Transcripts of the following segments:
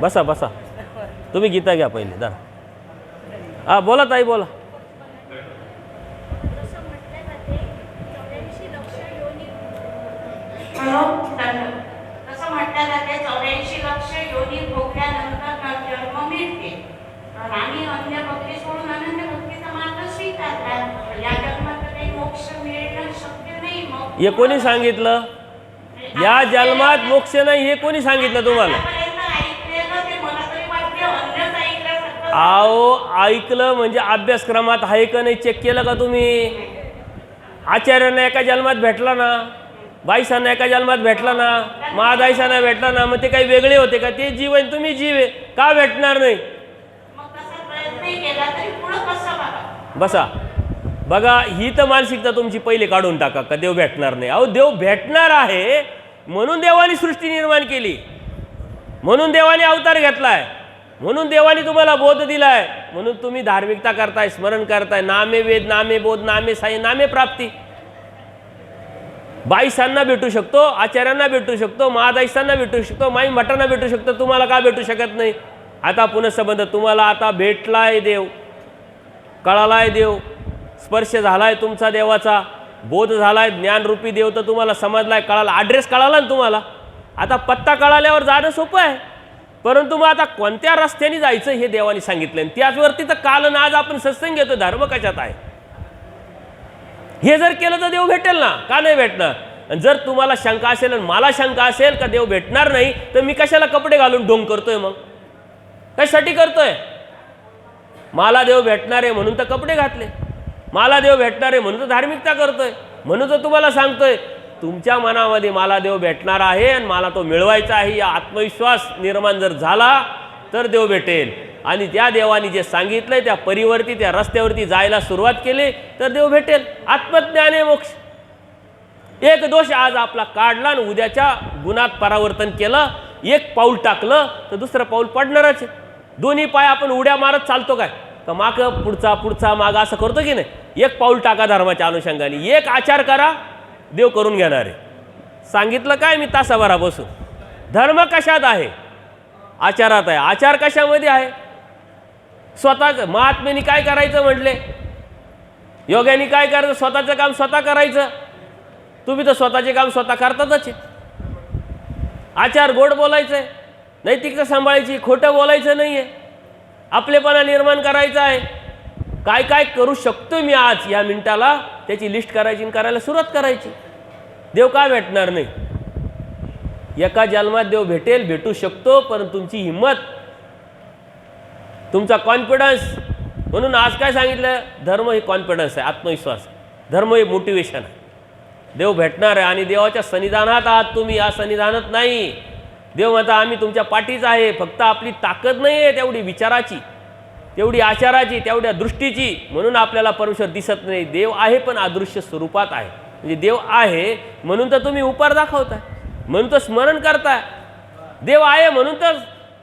बसा बसा. तुम्ही गीता घ्या पहिले दा हा बोला ताई बोला. हे कोणी सांगितलं? या जन्मात मोक्ष नाही हे कोणी सांगितलं तुम्हाला आतापर्यंत ऐकलेलं ते मला तरी वाटते अन्यच आओ ऐकलं म्हणजे अभ्यासक्रमात आहे का नाही? चेक केलं का तुम्ही? आचार्यांना एका जन्मात भेटला ना? बाईसांना एका जन्मात भेटला ना? महादाईसांना भेटला ना? मग ते काही वेगळे होते का? ते जीव आहे तुम्ही जीव आहे. का भेटणार नाही? बसा. बघा ही तर मानसिकता तुमची पहिले काढून टाका का देव भेटणार नाही? अहो देव भेटणार आहे म्हणून देवाने सृष्टी निर्माण केली. म्हणून देवाने अवतार घेतलाय. म्हणून देवाने तुम्हाला बोध दिलाय. म्हणून तुम्ही धार्मिकता करताय स्मरण करताय. नामे वेद नामे बोध नामे साई नामे प्राप्ती. बाईसांना भेटू शकतो आचार्यांना भेटू शकतो महादाईसांना भेटू शकतो माई मठांना भेटू शकतो. तुम्हाला का भेटू शकत नाही? आता पुन्हा संबंध तुम्हाला आता भेटलाय देव. कळालाय देव. स्पर्श झालाय तुमचा देवाचा. बोध झालाय ज्ञानरूपी देव तर तुम्हाला समजलाय कळाला. ॲड्रेस कळाला ना तुम्हाला. आता पत्ता कळाल्यावर जाणं सोपं आहे. परंतु मग आता कोणत्या रस्त्याने जायचं हे देवाने सांगितलं? आणि त्याचवरती तर काल ना आज आपण सत्संग घेतो धर्म कशात आहे? हे जर केलं तर देव भेटेल ना? का नाही भेटणार? आणि जर तुम्हाला शंका असेल आणि मला शंका असेल का देव भेटणार नाही तर मी कशाला कपडे घालून ढोंग करतोय मग? कशासाठी करतोय? मला देव भेटणार आहे म्हणून तर कपडे घातले. मला देव भेटणार आहे म्हणून तर धार्मिकता करतोय. म्हणून तर तुम्हाला सांगतोय तुमच्या मनामध्ये मला देव भेटणार आहे आणि मला तो मिळवायचा आहे या आत्मविश्वास निर्माण जर झाला तर देव भेटेल. आणि त्या देवाने जे सांगितलंय त्या परिवर्ती त्या रस्त्यावरती जायला सुरुवात केली तर देव भेटेल. आत्मज्ञाने मोक्ष. एक दोष आज आपला काढला आणि उद्याच्या गुणात परावर्तन केलं एक पाऊल टाकलं तर दुसरं पाऊल पडणारच दोन्ही पाय आपण उड्या मारत चालतो काय? तर माग पुढचा पुढचा माग असं करतो की नाही? एक पाऊल टाका धर्माच्या अनुषंगाने. एक आचार करा देव करून घेणार आहे. सांगितलं काय मी तासाभरा बसून धर्म कशात आहे? आचारात आहे. आचार कशामध्ये आहे? स्वतः महात्म्याने काय करायचं म्हटले? योग्याने काय करायचं? स्वतःचं काम स्वतः करायचं. तुम्ही तर स्वतःचे काम स्वतः करतातच आहे. आचार गोड बोलायचं आहे नैतिकता सांभाळायची खोटं बोलायचं नाही आहे आपलेपणा निर्माण करायचा आहे. काय काय करू शकतो मी आज या मिनिटाला? त्याची लिस्ट करायची आणि करायला सुरुवात करायची. देव का भेटणार नाही? एका जन्मात देव भेटेल भेटू शकतो पण तुमची हिंमत तुमचा कॉन्फिडन्स म्हणून आज काय सांगितलं? धर्म हे कॉन्फिडन्स आहे आत्मविश्वास धर्म हे मोटिवेशन आहे. देव भेटणार आहे आणि देवाच्या सन्निधानात आहात तुम्ही. या सन्निधानात नाही. देव म्हणता आम्ही तुमच्या पाठीच आहे. फक्त आपली ताकद नाही आहे तेवढी विचाराची. तेवढी आचाराची तेवढ्या दृष्टीची म्हणून आपल्याला परमेश्वर दिसत नाही. देव आहे पण अदृश्य स्वरूपात आहे. म्हणजे देव आहे म्हणून तर तुम्ही उपार दाखवताय. म्हणून तर स्मरण करताय. देव आहे म्हणून तर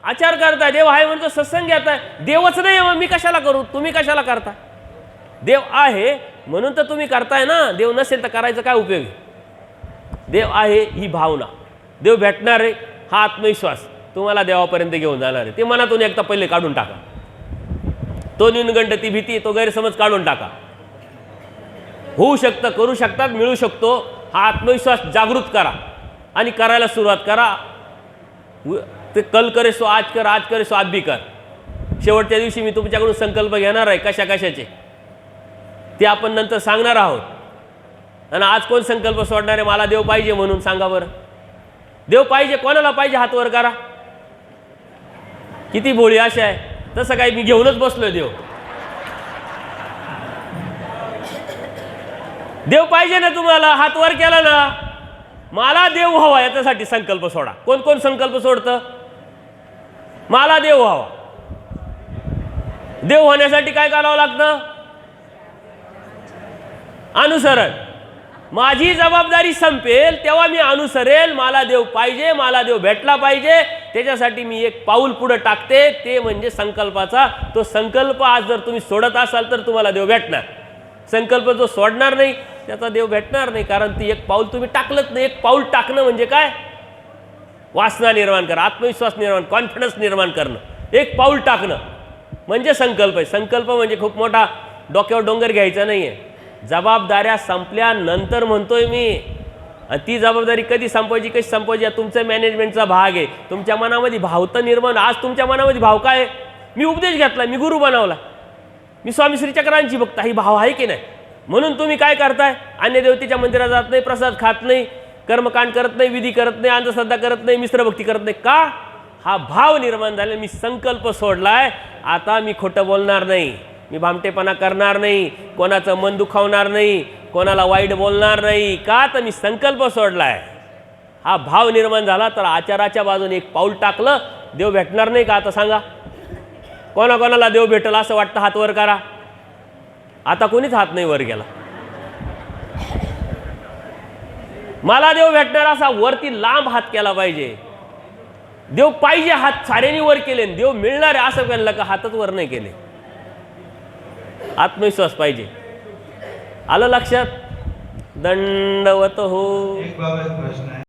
आचार करताय. देव आहे म्हणून तर सत्संग घेताय. देवच नाही मग मी कशाला करू? तुम्ही कशाला करता देव आहे म्हणून तर तुम्ही करताय ना. देव नसेल तर करायचं काय उपयोग आहे? देव आहे ही भावना. देव भेटणार आहे हा आत्मविश्वास तुम्हाला देवापर्यंत घेऊन जाणार आहे. ते मनातून एकदा पहिले काढून टाका. तो न्यूनगंड ती भीती तो गैरसमज काढून टाका. होऊ शकतं करू शकतात मिळू शकतो. हा आत्मविश्वास जागृत करा. आणि करायला सुरुवात करा. ते कल करे सो आज कर आज करे सो आज बी कर. शेवटच्या दिवशी मी तुमच्याकडून संकल्प घेणार आहे कशा कशाचे. ते आपण नंतर सांगणार आहोत. आणि आज कोण संकल्प सोडणार आहे मला देव पाहिजे म्हणून सांगा बरं. देव पाहिजे कोणाला पाहिजे हात वर करा. किती भोळी अशा आहे. तसं काही मी घेऊनच बसलोय देव. देव पाहिजे ना तुम्हाला हात वर केला ना मला देव व्हावा याच्यासाठी संकल्प सोडा. कोण कोण संकल्प सोडतं? मला देव व्हावा. देव होण्यासाठी काय करावं लागतं? अनुसरण. माझी जबाबदारी संपेल तेव्हा मी अनुसरेल मला देव पाहिजे मला देव भेटला पाहिजे त्याच्यासाठी मी एक पाऊल पुढं टाकते. ते म्हणजे संकल्पाचा. तो संकल्प आज जर तुम्ही सोडत असाल तर तुम्हाला देव भेटणार. संकल्प जो सोडणार नाही त्याचा देव भेटणार नाही. कारण ती एक पाऊल तुम्ही टाकलंच नाही. एक पाऊल टाकणं म्हणजे काय? वासना निर्माण करणं आत्मविश्वास निर्माण कॉन्फिडन्स निर्माण करणं. एक पाऊल टाकणं म्हणजे संकल्प आहे. संकल्प म्हणजे खूप मोठा डोक्यावर डोंगर घ्यायचा नाही आहे जबाबदाऱ्या संपल्यानंतर म्हणतोय मी आणि ती जबाबदारी कधी संपवायची कशी संपवायची तुमचं मॅनेजमेंटचा भाग आहे. तुमच्या मनामध्ये भावतं निर्माण आज तुमच्या मनामध्ये भाव काय आहे? मी उपदेश घेतला मी गुरु बनवला. मी स्वामी श्रीचक्रांची भक्त ही भाव आहे की नाही? म्हणून तुम्ही काय करताय? अन्य देवतेच्या मंदिरात जात नाही प्रसाद खात नाही कर्मकांड करत नाही विधी करत नाही अंधश्रद्धा करत नाही मिश्र भक्ती करत नाही. का? हा भाव निर्माण झाला मी संकल्प सोडलाय. आता मी खोटं बोलणार नाही. मी भामटेपणा करणार नाही. कोणाचं मन दुखावणार नाही. कोणाला वाईट बोलणार नाही. का तर मी संकल्प सोडलाय. हा भाव निर्माण झाला तर आचाराच्या बाजूने एक पाऊल टाकलं देव भेटणार नाही का आता सांगा? कोणाकोणाला देव भेटल असं वाटतं? हात वर करा. आता कोणीच हात नाही वर गेला. मला देव भेटणार असा वरती लांब हात केला पाहिजे. देव पाहिजे हात साऱ्यांनी वर केले आणि देव मिळणार आहे असं केलं का हातच वर नाही केले. आत्मविश्वास पाहिजे. आलं लक्षात? दंडवत हो. एक प्रश्न आहे.